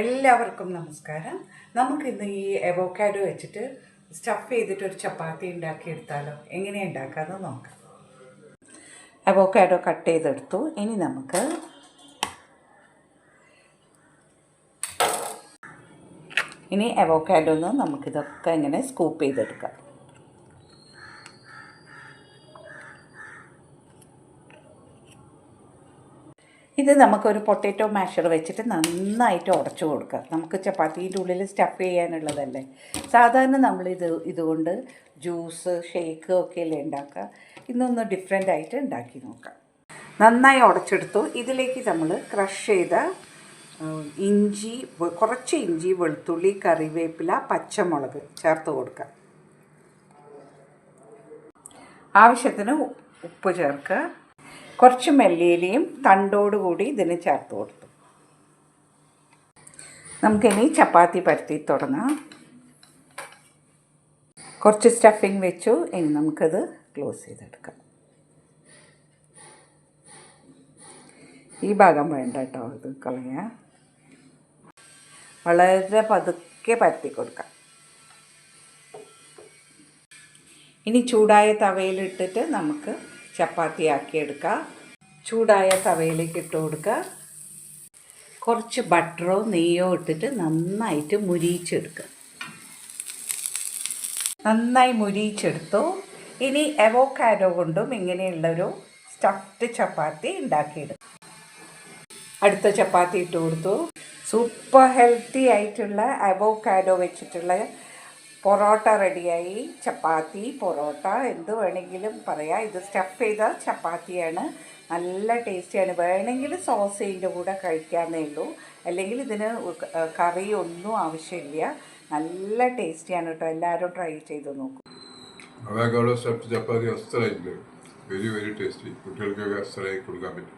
എല്ലാവർക്കും നമസ്കാരം. നമുക്കിന്ന് ഈ എവോക്കാഡോ വെച്ചിട്ട് സ്റ്റഫ് ചെയ്തിട്ട് ഒരു ചപ്പാത്തി ഉണ്ടാക്കി എടുത്താലോ എങ്ങനെ ഉണ്ടാക്കാമെന്ന് നോക്കാം. അവോക്കാഡോ കട്ട് ചെയ്തെടുത്തു. ഇനി നമുക്ക് ഇനി അവോക്കാഡോന്ന് നമുക്കിതൊക്കെ ഇങ്ങനെ സ്കൂപ്പ് ചെയ്തെടുക്കാം. ഇത് നമുക്കൊരു പൊട്ടാറ്റോ മാഷർ വെച്ചിട്ട് നന്നായിട്ട് ഉടച്ചു കൊടുക്കുക. നമുക്ക് ചപ്പാത്തീന്റെ ഉള്ളിൽ സ്റ്റഫ് ചെയ്യാനുള്ളതല്ലേ? സാധാരണ നമ്മളിത് ഇതുകൊണ്ട് ജ്യൂസ് ഷേക്ക് ഒക്കെ അല്ലേ ഉണ്ടാക്കുക. ഇന്നൊന്ന് ഡിഫറെന്റ് ആയിട്ട് ഉണ്ടാക്കി നോക്കാം. നന്നായി ഉടച്ചെടുത്തു. ഇതിലേക്ക് നമ്മൾ ക്രഷ് ചെയ്ത ഇഞ്ചി കുറച്ച് ഇഞ്ചി വെളുത്തുള്ളി കറിവേപ്പില പച്ചമുളക് ചേർത്ത് കൊടുക്കുക. ആവശ്യത്തിന് ഉപ്പ് ചേർക്കുക. കുറച്ച് മല്ലിയിലയും തണ്ടോടുകൂടി ഇതിന് ചേർത്ത് കൊടുത്തു. നമുക്കിനി ചപ്പാത്തി പരത്തി തുടങ്ങാം. കുറച്ച് സ്റ്റഫിങ് വെച്ചു. ഇനി നമുക്കത് ക്ലോസ് ചെയ്തെടുക്കാം. ഈ ഭാഗം വേണ്ട കേട്ടോ ഇത് കളയാ. വളരെ പതുക്കെ പരത്തി കൊടുക്കാം. ഇനി ചൂടായ തവയിലിട്ടിട്ട് നമുക്ക് ചപ്പാത്തി ആക്കിയെടുക്കുക ചൂടായ തവയിലേക്ക് ഇട്ട് കൊടുക്കുക. കുറച്ച് ബട്ടറോ നെയ്യോ ഇട്ടിട്ട് നന്നായിട്ട് മുരിയിച്ചെടുക്കുക. നന്നായി മുരിയിച്ചെടുത്തു. ഇനി എവോക്കാഡോ കൊണ്ടും ഇങ്ങനെയുള്ളൊരു സ്റ്റഫ്ഡ് ചപ്പാത്തി ഉണ്ടാക്കിയെടുക്കും. അടുത്ത ചപ്പാത്തി ഇട്ട് കൊടുത്തു. സൂപ്പർ ഹെൽത്തി ആയിട്ടുള്ള അവോക്കാഡോ വെച്ചിട്ടുള്ള പൊറോട്ട റെഡിയായി. ചപ്പാത്തി പൊറോട്ട എന്ത് വേണമെങ്കിലും പറയാം. ഇത് സ്റ്റഫ് ചെയ്ത ചപ്പാത്തിയാണ്. നല്ല ടേസ്റ്റിയാണ്. വേണമെങ്കിൽ സോസ് കൂടെ കഴിക്കാമെന്നേ ഉള്ളൂ. അല്ലെങ്കിൽ ഇതിന് കറി ഒന്നും ആവശ്യമില്ല. നല്ല ടേസ്റ്റിയാണ് കേട്ടോ. എല്ലാവരും ട്രൈ ചെയ്ത് നോക്കും. ചപ്പാത്തി അസ്സലായിട്ടുണ്ട് വെരി വെരി ടേസ്റ്റി. കുട്ടികൾക്കൊക്കെ അസ്സലായി കൊടുക്കാൻ പറ്റും.